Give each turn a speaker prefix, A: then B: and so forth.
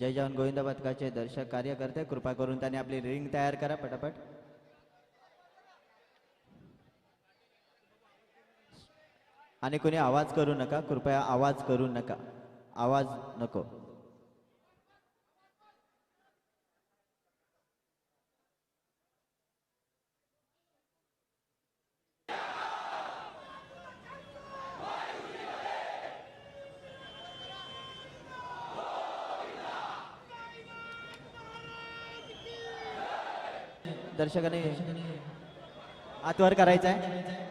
A: जय जवान गोविंद पथकाचे दर्शक कार्यकर्ते कृपा करून त्यांनी आपली रिंग तयार करा पटापट. आणि कोणी आवाज करू नका कृपया आवाज करू नका. आवाज नको. दर्शकाने आतवर करायचं आहे